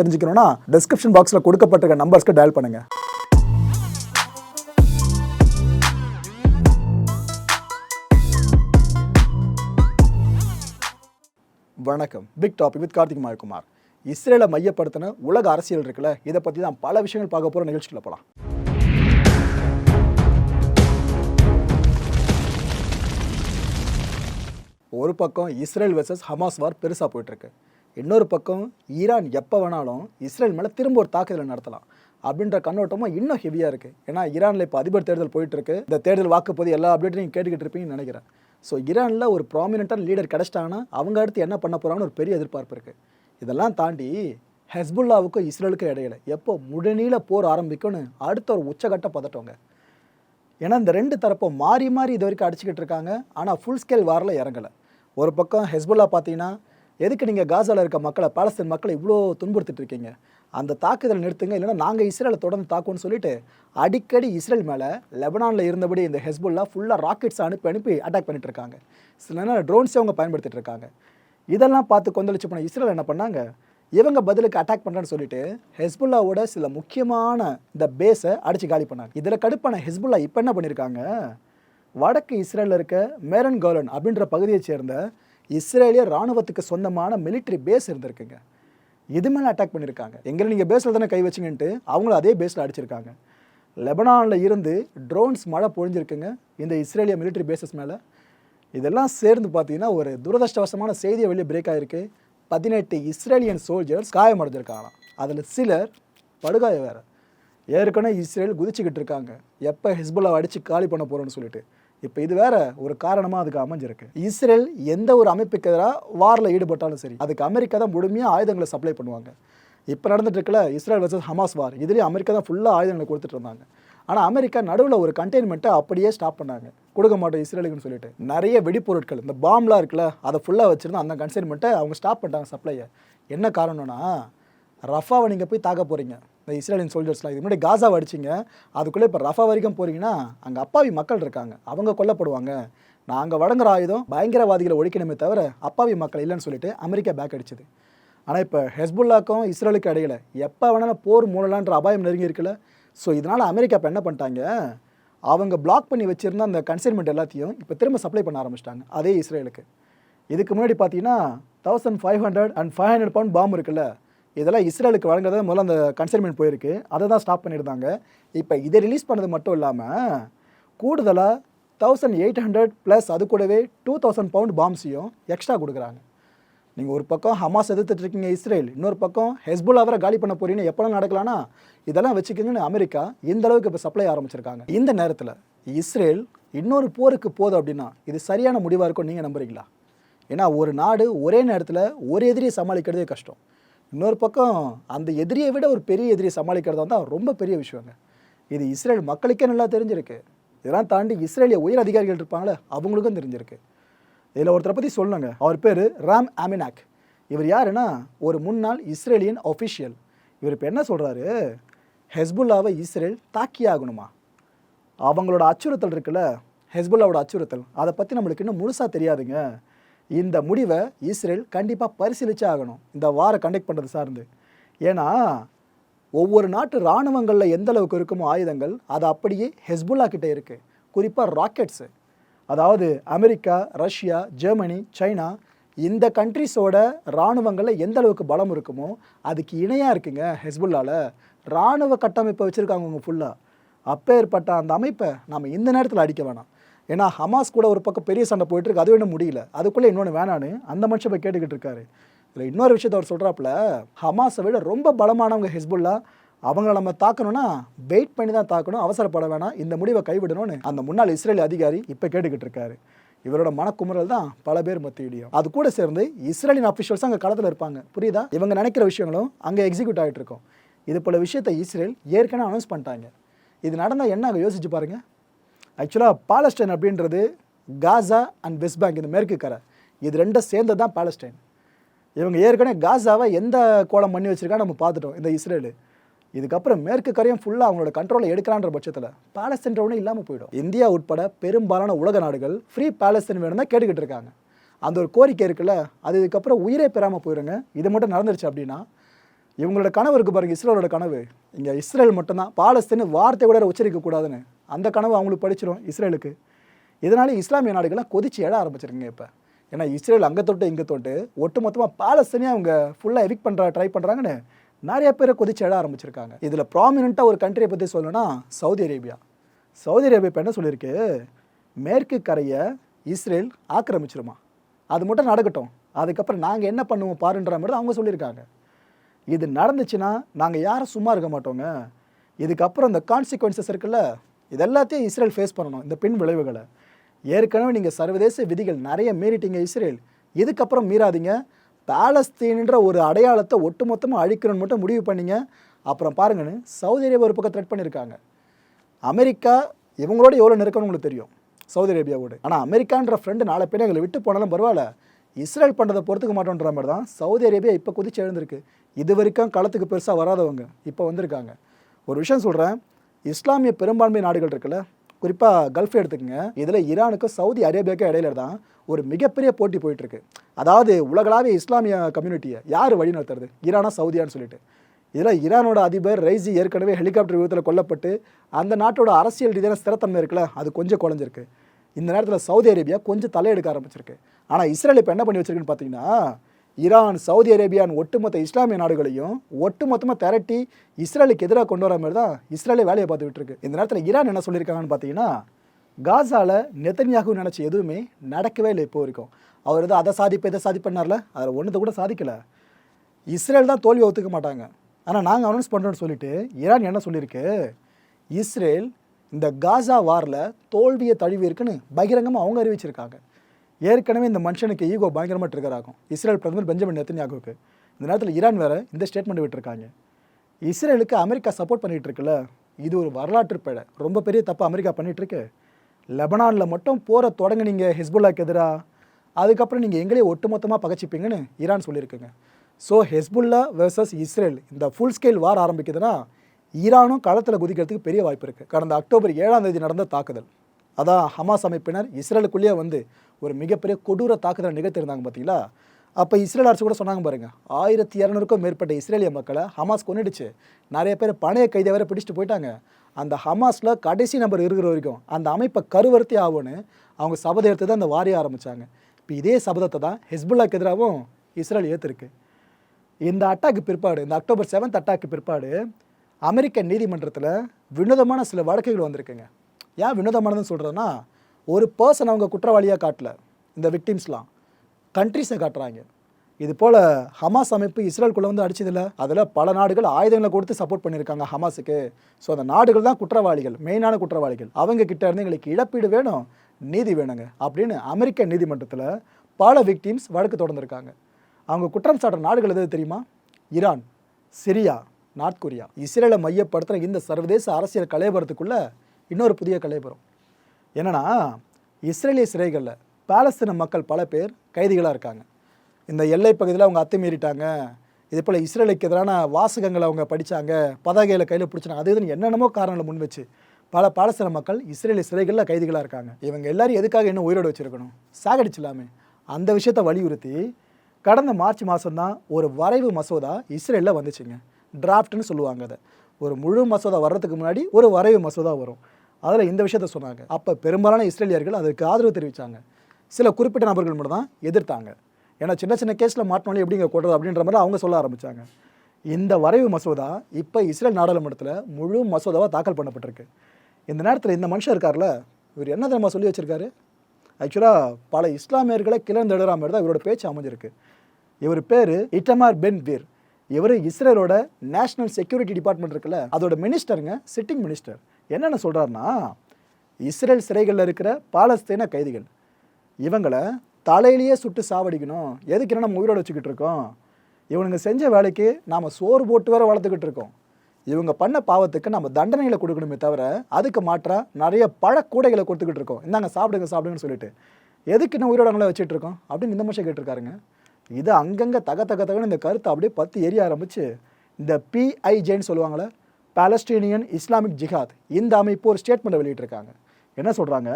தெரிஞ்சுக்கணும்னா டிஸ்கிரிப்ஷன் பாக்ஸில் கொடுக்கப்பட்டிருக்க நம்பர்ஸ்க்கு டயல் பண்ணுங்க. வணக்கம். Big topic with Karthik Mayakumar. இஸ்ரேலை மையப்படுத்தின உலக அரசியல் இருக்குல்ல இதை பற்றி தான் பல விஷயங்கள் பார்க்க போகிற நிகழ்ச்சிகளை போகலாம் ஒரு பக்கம் இஸ்ரேல் வெர்சஸ் ஹமாஸ் வார் பெருசாக போயிட்டுருக்கு இன்னொரு பக்கம் ஈரான் எப்போ வேணாலும் இஸ்ரேல் மேலே திரும்ப ஒரு தாக்குதலை நடத்தலாம் அப்படின்ற கண்ணோட்டமும் இன்னும் ஹெவியாக இருக்குது ஏன்னா ஈரானில் இப்போ அதிபர் தேர்தல் போயிட்டுருக்கு. இந்த தேர்தல் வாக்குப்போது எல்லா அப்டேட்டையும் நீங்கள் கேட்டுக்கிட்டு இருப்பீங்கன்னு நினைக்கிறேன். ஸோ ஈரானில் ஒரு ப்ராமினெண்ட்டான லீடர் கிடச்சிட்டாங்கன்னா அவங்க அடுத்து என்ன பண்ண போகிறாங்கன்னு ஒரு பெரிய எதிர்பார்ப்பு இருக்குது இதெல்லாம் தாண்டி ஹெஸ்புல்லாவுக்கும் இஸ்ரேலுக்கும் இடையில எப்போ முழுநீள போர் ஆரம்பிக்கும்னு அடுத்த ஒரு உச்சகட்ட பதட்டவங்க ஏன்னா இந்த ரெண்டு தரப்பும் மாறி மாறி இது வரைக்கும் அடிச்சுக்கிட்டு இருக்காங்க. ஆனால் ஃபுல் ஸ்கேல் வாரில் இறங்கலை. ஒரு பக்கம் ஹெஸ்புல்லா பார்த்தீங்கன்னா எதுக்கு நீங்கள் காசாவில் இருக்க மக்களை பாலஸ்தீன் மக்களை இவ்வளோ துன்புறுத்திட்டு இருக்கீங்க? அந்த தாக்குதல் நிறுத்துங்க இல்லைன்னா நாங்கள் இஸ்ரேலை தொடர்ந்து தாக்குவோம்னு சொல்லிட்டு அடிக்கடி இஸ்ரேல் மேலே லெபனானில் இருந்தபடி இந்த ஹெஸ்புல்லா ஃபுல்லாக ராக்கெட்ஸ் அனுப்பி அனுப்பி அட்டாக் பண்ணிட்டு இருக்காங்க. சில நேரம் ட்ரோன்ஸே அவங்க பயன்படுத்திட்டு இருக்காங்க. இதெல்லாம் பார்த்து கொந்தளிச்சு போன இஸ்ரேல் என்ன பண்ணாங்க? இவங்க பதிலுக்கு அட்டாக் பண்ணுறேன்னு சொல்லிட்டு ஹெஸ்புல்லாவோட சில முக்கியமான இந்த பேஸை அடித்து காலி பண்ணாங்க. இதில் கடுப்பான ஹெஸ்புல்லா இப்போ என்ன பண்ணியிருக்காங்க வடக்கு இஸ்ரேலில் இருக்க மேரன் கோலன் அப்படின்ற பகுதியை சேர்ந்த இஸ்ரேலிய ராணுவத்துக்கு சொந்தமான மிலிட்ரி பேஸ் இருந்திருக்குங்க. இது மேலே அட்டாக் பண்ணியிருக்காங்க எங்களை நீங்கள் பேஸில் தானே கை வச்சிங்கன்ட்டு அவங்களும் அதே பேஸில் அடிச்சிருக்காங்க. லெபனானில் இருந்து ட்ரோன்ஸ் மழை பொழிஞ்சிருக்குங்க இந்த இஸ்ரேலிய மிலிட்ரி பேசஸ் மேலே. இதெல்லாம் சேர்ந்து பார்த்தீங்கன்னா ஒரு துரதிருஷ்டவசமான செய்தியை வெளியே பிரேக் ஆகிருக்கு பதினெட்டு இஸ்ரேலியன் சோல்ஜர்ஸ் காயமடைஞ்சிருக்காங்களாம். அதில் சிலர் படுகாய வேறு ஏற்கனவே இஸ்ரேல் குதிச்சுக்கிட்டு இருக்காங்க. எப்போ ஹிஸ்புல்லா அடித்து காலி பண்ண போகிறோன்னு சொல்லிட்டு. இப்போ இது வேற ஒரு காரணமாக அதுக்கு அமைஞ்சிருக்கு. இஸ்ரேல் எந்த ஒரு அமைப்புக்கு எதிராக வாரில் ஈடுபட்டாலும் சரி அதுக்கு அமெரிக்கா தான் முழுமையாக ஆயுதங்களை சப்ளை பண்ணுவாங்க. இப்போ நடந்துட்டு இருக்கல இஸ்ரேல் வர்சஸ் ஹமாஸ் வார் இதுலேயும் அமெரிக்கா தான் ஃபுல்லாக ஆயுதங்களை கொடுத்துட்டு இருந்தாங்க. ஆனால் அமெரிக்கா நடுவில் ஒரு கண்டெய்ன்மெண்ட்டை அப்படியே ஸ்டாப் பண்ணாங்க. கொடுக்க மாட்டோம் இஸ்ரேலுக்குன்னு சொல்லிட்டு. நிறைய வெடிப்பொருட்கள் இந்த பாம்லாம் இருக்குல்ல அதை ஃபுல்லாக வச்சுருந்தா அந்த கன்சைன்மெண்ட்டை அவங்க ஸ்டாப் பண்ணிட்டாங்க சப்ளையை என்ன காரணம்னா ரஃபாவை நீங்கள் போய் தாக்க போகிறீங்க இந்த இஸ்ரேலியன் சோல்ஜர்ஸ்லாம் இது முன்னாடி காசாவை அடிச்சிங்க. அதுக்குள்ளே இப்போ ரஃபா வரைக்கும் போகிறீங்கன்னா அங்கே அப்பாவி மக்கள் இருக்காங்க. அவங்க கொல்லப்படுவாங்க. நாங்கள் வழங்குற ஆயுதம் பயங்கரவாதிகளை ஒழிக்கணுமே தவிர அப்பாவி மக்கள் இல்லைன்னு சொல்லிட்டு அமெரிக்கா பேக் அடிச்சது. ஆனால் இப்போ ஹெஸ்புல்லாக்கும் இஸ்ரேலுக்கு இடையில எப்போ வேணாலும் போர் மூடலான்ற அபாயம் நெருங்கி இருக்குல்ல. ஸோ இதனால் அமெரிக்கா இப்போ என்ன பண்ணிட்டாங்க? அவங்க பிளாக் பண்ணி வச்சுருந்த அந்த கன்சைன்மெண்ட் எல்லாத்தையும் இப்போ திரும்ப சப்ளை பண்ண ஆரம்பிச்சிட்டாங்க. அதே இஸ்ரேலுக்கு. இதுக்கு முன்னாடி பார்த்தீங்கன்னா thousand five hundred and five hundred pound bomb இருக்குல்ல. இதெல்லாம் இஸ்ரேலுக்கு வழங்குறத முதல்ல அந்த கன்சைன்மெண்ட் போயிருக்கு. அதை தான் ஸ்டாப் பண்ணியிருந்தாங்க. இப்போ இதை ரிலீஸ் பண்ணது மட்டும் இல்லாமல் கூடுதலாக தௌசண்ட் எயிட் ஹண்ட்ரட் ப்ளஸ் அது கூடவே டூ தௌசண்ட் பவுண்ட் பாம்ஸையும் எக்ஸ்ட்ரா கொடுக்குறாங்க. நீங்கள் ஒரு பக்கம் ஹமாஸ் எதிர்த்துட்டு இருக்கீங்க இஸ்ரேல் இன்னொரு பக்கம் ஹெஸ்புல்லா வர காலி பண்ண போறீங்கன்னு எப்போலாம் நடக்கலாம்னா இதெல்லாம் வச்சுக்கோங்கன்னு அமெரிக்கா இந்த அளவுக்கு இப்போ சப்ளை ஆரம்பிச்சிருக்காங்க. இந்த நேரத்தில் இஸ்ரேல் இன்னொரு போருக்கு போதும் அப்படின்னா இது சரியான முடிவாக இருக்கும் நீங்கள் நம்புறீங்களா? ஏன்னா ஒரு நாடு ஒரே நேரத்தில் ஒரு எதிரியை சமாளிக்கிறதே கஷ்டம். இன்னொரு பக்கம் அந்த எதிரியை விட ஒரு பெரிய எதிரியை சமாளிக்கிறது தான் ரொம்ப பெரிய விஷயங்க. இது இஸ்ரேல் மக்களுக்கே நல்லா தெரிஞ்சிருக்கு. இதெல்லாம் தாண்டி இஸ்ரேலிய உயர் அதிகாரிகள் இருப்பாங்களே அவங்களுக்கும் தெரிஞ்சிருக்கு. இதில் ஒருத்தரை பற்றி சொல்லுங்க. அவர் பேர் ராம் ஆமினாக். இவர் யாருன்னா ஒரு முன்னாள் இஸ்ரேலியன் ஒஃபிஷியல் இவர் இப்போ என்ன சொல்கிறாரு ஹெஸ்புல்லாவை இஸ்ரேல் தாக்கி ஆகணுமா அவங்களோட அச்சுறுத்தல் இருக்குல்ல ஹெஸ்புல்லாவோட அச்சுறுத்தல். அதை பற்றி நம்மளுக்கு இன்னும் முழுசாக தெரியாதுங்க. இந்த முடிவை இஸ்ரேல் கண்டிப்பாக பரிசீலிச்சே ஆகணும். இந்த வாரை கண்டக்ட் பண்ணுறது சார்ந்து. ஏன்னா ஒவ்வொரு நாட்டு இராணுவங்களில் எந்த அளவுக்கு இருக்குமோ ஆயுதங்கள் அது அப்படியே ஹெஸ்புல்லா கிட்டே இருக்குது குறிப்பாக ராக்கெட்ஸு அதாவது அமெரிக்கா ரஷ்யா ஜெர்மனி சைனா இந்த கண்ட்ரிஸோட இராணுவங்களில் எந்த அளவுக்கு பலம் இருக்குமோ அதுக்கு இணையாக இருக்குங்க ஹெஸ்புல்லாவில் இராணுவ கட்டமைப்பை வச்சுருக்காங்க அவங்க ஃபுல்லாக அப்பேற்பட்ட அந்த அமைப்பை நம்ம இந்த நேரத்தில் அடிக்க வேணாம். ஏன்னா ஹமாஸ் கூட ஒரு பக்கம் பெரிய சண்டை போயிட்டுருக்கு அது இன்னும் முடியல. அதுக்குள்ளே இன்னொன்று வேணான்னு அந்த மனுஷன் போய் கேட்டுக்கிட்டு இருக்காரு. இதில் இன்னொரு விஷயத்த அவர் சொல்கிறாப்புல ஹமாஸை விட ரொம்ப பலமானவங்க ஹெஸ்புல்லா அவங்கள நம்ம தாக்கணும்னா வெயிட் பண்ணி தான் தாக்கணும் அவசரப்பட வேணாம் இந்த முடிவை கைவிடணும்னு அந்த முன்னாள் இஸ்ரேல் அதிகாரி இப்போ கேட்டுக்கிட்டு இருக்காரு. இவரோட மனக்குமுறல் தான் பல பேர் மத்தியிலையும். அது கூட சேர்ந்து இஸ்ரேலின் அஃபிஷியல்ஸ் அங்கே களத்தில் இருப்பாங்க. புரியுதா? இவங்க நினைக்கிற விஷயங்களும் அங்கே எக்ஸிக்யூட் ஆகிட்டு இருக்கும். இது போல விஷயத்தை இஸ்ரேல் ஏற்கனவே அனௌன்ஸ் பண்ணிட்டாங்க. இது நடந்தால் என்ன? அங்கே யோசிச்சு பாருங்கள் ஆக்சுவலாக பாலஸ்டைன் அப்படின்றது காசா அண்ட் வெஸ்ட் பேங்க் இந்த மேற்கு கரை இது ரெண்டும் சேர்ந்தது தான் பாலஸ்டைன். இவங்க ஏற்கனவே காசாவை எந்த கோலம் பண்ணி வச்சுருக்கா நம்ம பார்த்துட்டோம் இந்த இஸ்ரேலு. இதுக்கப்புறம் மேற்கு கரையும் ஃபுல்லாக அவங்களோட கண்ட்ரோலை எடுக்கலான்ற பட்சத்தில் பாலஸ்தீன் ஒன்றும் இல்லாமல் போயிடும். இந்தியா உட்பட பெரும்பாலான உலக நாடுகள் ஃப்ரீ பாலஸ்தீன் வேணும் தான் கேட்டுக்கிட்டு இருக்காங்க. அந்த ஒரு கோரிக்கை இருக்குல்ல அது இதுக்கப்புறம் உயிரே பெறாமல் போயிடுங்க இது மட்டும் நடந்துருச்சு அப்படின்னா இவங்களோட கனவு இருக்குது பாருங்கள் இஸ்ரேலோட கனவு. இங்கே இஸ்ரேல் மட்டும்தான். பாலஸ்தீன் வார்த்தை கூட உச்சரிக்க கூடாதுன்னு. அந்த கனவு அவங்களுக்கு படிச்சிடும் இஸ்ரேலுக்கு. இதனால இஸ்லாமிய நாடுகள்லாம் கொதிச்சு எழ ஆரம்பிச்சிருங்க இப்போ. ஏன்னா இஸ்ரேல் அங்கே தொட்டு இங்கே தொட்டு மொத்தமாக பாலஸ்தீனையும் அவங்க ஃபுல்லாக எவிக் பண்ணுற ட்ரை பண்ணுறாங்கன்னு நிறைய பேரை கொதிச்சு எழ ஆரம்பிச்சிருக்காங்க. இதில் ப்ராமினெண்ட்டாக ஒரு கண்ட்ரியை பற்றி சொல்லணும்னா சவுதி அரேபியா. சவுதி அரேபியா இப்போ என்ன சொல்லியிருக்கு? மேற்கு கரையை இஸ்ரேல் ஆக்கிரமிச்சிருமா. அது மட்டும் நடக்கட்டும். அதுக்கப்புறம் நாங்கள் என்ன பண்ணுவோம் பாருன்ற மாதிரி அவங்க சொல்லியிருக்காங்க. இது நடந்துச்சுன்னா நாங்கள் யாரும் சும்மா இருக்க மாட்டோங்க. இதுக்கப்புறம் இந்த கான்சிக்வன்சஸ் இருக்குல்ல இது எல்லாத்தையும் இஸ்ரேல் ஃபேஸ் பண்ணணும் இந்த பின் விளைவுகளை. ஏற்கனவே நீங்கள் சர்வதேச விதிகள் நிறைய மீறிட்டீங்க இஸ்ரேல். இதுக்கப்புறம் மீறாதீங்க. பாலஸ்தீன்ற ஒரு அடையாளத்தை ஒட்டுமொத்தமாக அழிக்கணும்னு மட்டும் முடிவு பண்ணிங்க. அப்புறம் பாருங்கன்னு சவுதி அரேபியா ஒரு பக்கம் த்ரெட் பண்ணியிருக்காங்க. அமெரிக்கா இவங்களோட எவ்வளோ நெருக்கம்னு உங்களுக்கு தெரியும் சவுதி அரேபியாவோடு. ஆனால் அமெரிக்கான்ற ஃப்ரெண்டு நாலு பேர் எங்களை விட்டு போனாலும் பரவாயில்ல. இஸ்ரேல் பண்ணுறதை பொறுத்துக்க மாட்டோன்ற மாதிரி தான் சவுதி அரேபியா இப்போ குதிச்சு எழுந்திருக்கு. இது வரைக்கும் களத்துக்கு பெருசாக வராதவங்க இப்போ வந்திருக்காங்க. ஒரு விஷயம் சொல்கிறேன் இஸ்லாமிய பெரும்பான்மை நாடுகள் இருக்குல்ல குறிப்பாக கல்ஃப் எடுத்துக்கங்க. இதில் ஈரானுக்கும் சவுதி அரேபியாவுக்கும் இடையில தான் ஒரு மிகப்பெரிய போட்டி போயிட்டுருக்கு. அதாவது உலகளாவிய இஸ்லாமிய கம்யூனிட்டியை யார் வழிநடத்துறது? ஈரானா சவுதியான்னு சொல்லிட்டு. இதில் ஈரானோட அதிபர் ரைசி ஏற்கனவே ஹெலிகாப்டர் விபத்தில் கொல்லப்பட்டு அந்த நாட்டோட அரசியல் ரீதியான ஸ்திரத்தன்மை இருக்குல்ல அது கொஞ்சம் குறைஞ்சிருக்கு. இந்த நேரத்தில் சவுதி அரேபியா கொஞ்சம் தலையெடுக்க ஆரம்பிச்சிருக்கு. ஆனால் இஸ்ரேல் இப்போ என்ன பண்ணி வச்சிருக்குன்னு பார்த்தீங்கன்னா ஈரான் சவுதி அரேபியான் ஒட்டுமொத்த இஸ்லாமிய நாடுகளையும் ஒட்டுமொத்தமாக திரட்டி இஸ்ரேலுக்கு எதிராக கொண்டு வர மாதிரி தான் இஸ்ரேலே வேலையை பார்த்துக்கிட்டு இருக்கு. இந்த நேரத்தில் ஈரான் என்ன சொல்லியிருக்காங்கன்னு பார்த்தீங்கன்னா காசாவில் நெத்தன்யாகு நினச்ச எதுவுமே நடக்கவே இல்லை இப்போ வரைக்கும். அவர் எதோ அதை சாதிப்பு இதை சாதிப்பண்ணார்ல அதில் ஒன்றத்தை கூட சாதிக்கலை. இஸ்ரேல் தான் தோல்வி ஒத்துக்க மாட்டாங்க. ஆனால் நாங்கள் அனௌன்ஸ் பண்ணுறோன்னு சொல்லிட்டு ஈரான் என்ன சொல்லியிருக்கு? இஸ்ரேல் இந்த காசா வாரில் தோல்வியை தழுவி இருக்குன்னு பகிரங்கமாக அவங்க அறிவிச்சிருக்காங்க. ஏற்கனவே இந்த மனுஷனுக்கு ஈகோ பயங்கரமாக ட்ரிகர் ஆகும். இஸ்ரேல் பிரதமர் பெஞ்சமின் நெத்தன்யாகுவுக்கு. இந்த நேரத்தில் ஈரான் வேறு இந்த ஸ்டேட்மெண்ட் விட்டுருக்காங்க. இஸ்ரேலுக்கு அமெரிக்கா சப்போர்ட் பண்ணிகிட்டு இருக்குல்ல? இது ஒரு வரலாற்று பிழை. ரொம்ப பெரிய தப்பு அமெரிக்கா பண்ணிகிட்ருக்கு லெபனானில் மட்டும் போரை தொடங்குனீங்க ஹெஸ்புல்லாக்கு எதிராக அதுக்கப்புறம் நீங்கள் எங்களே ஒட்டுமொத்தமாக பகச்சிப்பீங்கன்னு ஈரான் சொல்லியிருக்குங்க. ஸோ ஹெஸ்புல்லா வெர்சஸ் இஸ்ரேல் இந்த ஃபுல் ஸ்கேல் வார் ஆரம்பிக்குதுன்னா ஈரானும் களத்தில் குதிக்கிறதுக்கு பெரிய வாய்ப்பு இருக்குது கடந்த அக்டோபர் ஏழாம் தேதி நடந்த தாக்குதல். அதான் ஹமாஸ் அமைப்பினர் இஸ்ரேலுக்குள்ளேயே வந்து ஒரு மிகப்பெரிய கொடூர தாக்குதல் நிகழ்த்திருந்தாங்க பார்த்தீங்களா? அப்போ இஸ்ரேல் அரசு கூட சொன்னாங்க பாருங்கள் ஆயிரத்தி இரநூறுக்கும் மேற்பட்ட இஸ்ரேலிய மக்களை ஹமாஸ் கொண்டுடுச்சு நிறைய பேர் பணைய கைதை வேற பிடிச்சிட்டு போயிட்டாங்க. அந்த ஹமாஸில் கடைசி நபர் இருக்கிற வரைக்கும் அந்த அமைப்பை கருவறுத்தி ஆகும்னு அவங்க சபதம் எடுத்து தான் அந்த வாரிய ஆரம்பித்தாங்க இப்போ இதே சபதத்தை தான் ஹெஸ்புல்லாக்கு எதிராகவும் இஸ்ரேல் ஏற்றிருக்கு இந்த அட்டாக்கு பிற்பாடு இந்த அக்டோபர் செவன்த் அட்டாக்கு பிற்பாடு அமெரிக்க நீதிமன்றத்தில் வினோதமான சில வழக்குகள் வந்திருக்குங்க. ஏன் வினோதமானதுன்னு சொல்கிறதுனா ஒரு பர்சன் அவங்க குற்றவாளியாக காட்டல இந்த விக்டிம்ஸ்லாம் கண்ட்ரிஸை காட்டுறாங்க. இது போல் ஹமாஸ் அமைப்பு இஸ்ரேல்குள்ளே வந்து அடிச்சதில்ல. அதில் பல நாடுகள் ஆயுதங்களை கொடுத்து சப்போர்ட் பண்ணியிருக்காங்க ஹமாஸுக்கு ஸோ அந்த நாடுகள் தான் குற்றவாளிகள் மெயினான குற்றவாளிகள். அவங்க கிட்ட இருந்து எங்களுக்கு இழப்பீடு வேணும் நீதி வேணுங்க அப்படின்னு அமெரிக்க நீதிமன்றத்தில் பல விக்டீம்ஸ் வழக்கு தொடர்ந்துருக்காங்க. அவங்க குற்றம் சாட்டுற நாடுகள் எது தெரியுமா? Iran Syria North Korea. இஸ்ரேலை மையப்படுத்துகிற இந்த சர்வதேச அரசியல் கலையபுரத்துக்குள்ள இன்னொரு புதிய கலைபுரம் என்னென்னா இஸ்ரேலிய சிறைகளில் பாலஸ்தீன மக்கள் பல பேர் கைதிகளாக இருக்காங்க. இந்த எல்லை பகுதியில் அவங்க அத்துமீறிட்டாங்க இதே போல் இஸ்ரேலுக்கு எதிரான வாசகங்களை அவங்க படித்தாங்க பதாகையில் கையில் பிடிச்சாங்க. அது இதுன்னு என்னென்னமோ காரணங்களை முன் வச்சு பல பாலஸ்தீன மக்கள் இஸ்ரேலிய சிறைகளில் கைதிகளாக இருக்காங்க. இவங்க எல்லாரும் எதுக்காக இன்னும் உயிரோடு வச்சுருக்கணும்? சாகடிச்சிடலாமே. அந்த விஷயத்தை வலியுறுத்தி கடந்த மார்ச் மாதம் தான் ஒரு வரைவு மசோதா இஸ்ரேலில் வந்துச்சுங்க. டிராஃப்ட்னு சொல்லுவாங்க அதை. ஒரு முழு மசோதா வர்றதுக்கு முன்னாடி ஒரு வரைவு மசோதா வரும். அதில் இந்த விஷயத்த சொன்னாங்க. அப்போ பெரும்பாலான இஸ்ரேலியர்கள் அதுக்கு ஆதரவு தெரிவித்தாங்க சில குறிப்பிட்ட நபர்கள் மட்டும் தான் எதிர்த்தாங்க. ஏன்னா சின்ன சின்ன கேஸில் மாட்டினாலும் எப்படிங்க கொடுறது அப்படின்ற மாதிரி அவங்க சொல்ல ஆரம்பித்தாங்க இந்த வரைவு மசோதா இப்போ இஸ்ரேல் நாடாளுமன்றத்தில் முழு மசோதாவாக தாக்கல் பண்ணப்பட்டிருக்கு. இந்த நேரத்தில் இந்த மனுஷன் இருக்கார்ல இவர் என்ன தெரியுமா சொல்லி வச்சிருக்காரு? ஆக்சுவலாக பல இஸ்லாமியர்களை கிளர்ந்தெழுற மாதிரி தான் இவரோட பேச்சு அமைஞ்சிருக்கு. இவர் பேர் இட்டமார் பென் வீர் இவர் இஸ்ரேலோட நேஷனல் செக்யூரிட்டி டிபார்ட்மெண்ட் இருக்குல்ல அதோட மினிஸ்டருங்க சிட்டிங் மினிஸ்டர் என்னென்ன சொல்கிறாருன்னா இஸ்ரேல் சிறைகளில் இருக்கிற பாலஸ்தீன கைதிகள் இவங்களை தலையிலேயே சுட்டு சாவடிக்கணும். எதுக்கு நம்ம உயிரோட வச்சுக்கிட்டு இருக்கோம்? இவனுங்க செஞ்ச வேலைக்கு நாம் சோறு போட்டு வேற வளர்த்துக்கிட்டு இருக்கோம். இவங்க பண்ண பாவத்துக்கு நம்ம தண்டனைகளை கொடுக்கணுமே தவிர அதுக்கு மாற்றாக நிறைய பழக்கூடைகளை கொடுத்துக்கிட்டு இருக்கோம். இந்தாங்க சாப்பிடுங்க சாப்பிடுங்கன்னு சொல்லிட்டு. எதுக்கு இன்னும் உயிரோடங்களை வச்சுட்டு இருக்கோம்? அப்படின்னு இந்த மனுஷன் கேட்டிருக்காருங்க. இது அங்கங்கே தக தக தகன்னு இந்த கருத்தை அப்படியே பத்து எரிய ஆரம்பிச்சு. இந்த பிஐஜேன்னு சொல்லுவாங்களே பாலஸ்டீனியன் இஸ்லாமிக் ஜிஹாத் இந்த அமைப்பு ஒரு ஸ்டேட்மெண்ட்டை வெளியிட்டிருக்காங்க. என்ன சொல்கிறாங்க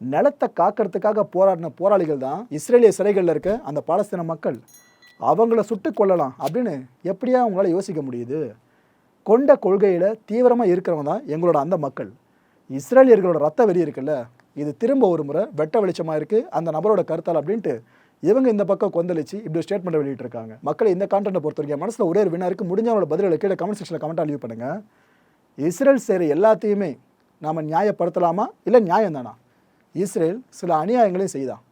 நிலத்தை காக்கிறதுக்காக போராடின போராளிகள் தான் இஸ்ரேலிய சிறைகளில் இருக்க அந்த பாலஸ்தீன மக்கள். அவங்கள சுட்டு கொல்லலாம் அப்படின்னு எப்படியா அவங்களால யோசிக்க முடியுது? கொண்ட கொள்கையில் தீவிரமாக இருக்கிறவங்க தான் எங்களோட அந்த மக்கள். இஸ்ரேலியர்களோட ரத்த வெறி இருக்குல்ல இது திரும்ப ஒரு முறை வெட்ட வெளிச்சமாக இருக்குது அந்த நபரோட கருத்தால் அப்படின்ட்டு இவங்க இந்த பக்கம் கொந்தளிச்சு இப்படி ஒரு ஸ்டேட்மெண்ட் வெளியிட்டிருக்காங்க. மக்களை இந்த கான்டென்ட்டை பொறுத்த வரைக்கும் மனசில் ஒரே ஒரு வினாருக்கு இருக்குது முடிஞ்சவங்களோட பதில்களை கீழே கமெண்ட் செக்ஷனில் கமெண்ட் லீவ் பண்ணுங்கள் இஸ்ரேல் செய்கிற எல்லாத்தையுமே நாம் நியாயப்படுத்தலாமா? இல்லை நியாயம் தானா இஸ்ரேல் சில அநியாயங்களையும் செய்தான்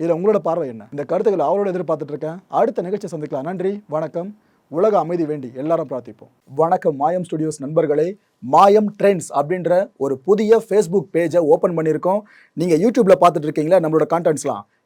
இதில் உங்களோட பார்வை என்ன? இந்த கருத்துக்களை அவரோட எதிர்பார்த்துட்டு இருக்கேன் அடுத்த நிகழ்ச்சி சந்திக்கலாம். நன்றி வணக்கம். உலக அமைதி வேண்டி எல்லாரும் பிரார்த்திப்போம். வணக்கம் மாயம் ஸ்டுடியோஸ் நண்பர்களே. மாயம் ட்ரெண்ட்ஸ் அப்படின்ற ஒரு புதிய ஃபேஸ்புக் பேஜை ஓப்பன் பண்ணியிருக்கோம். நீங்கள் யூடியூப்பில் பார்த்துட்டு இருக்கீங்களா நம்மளோட கான்டென்ட்ஸ்லாம்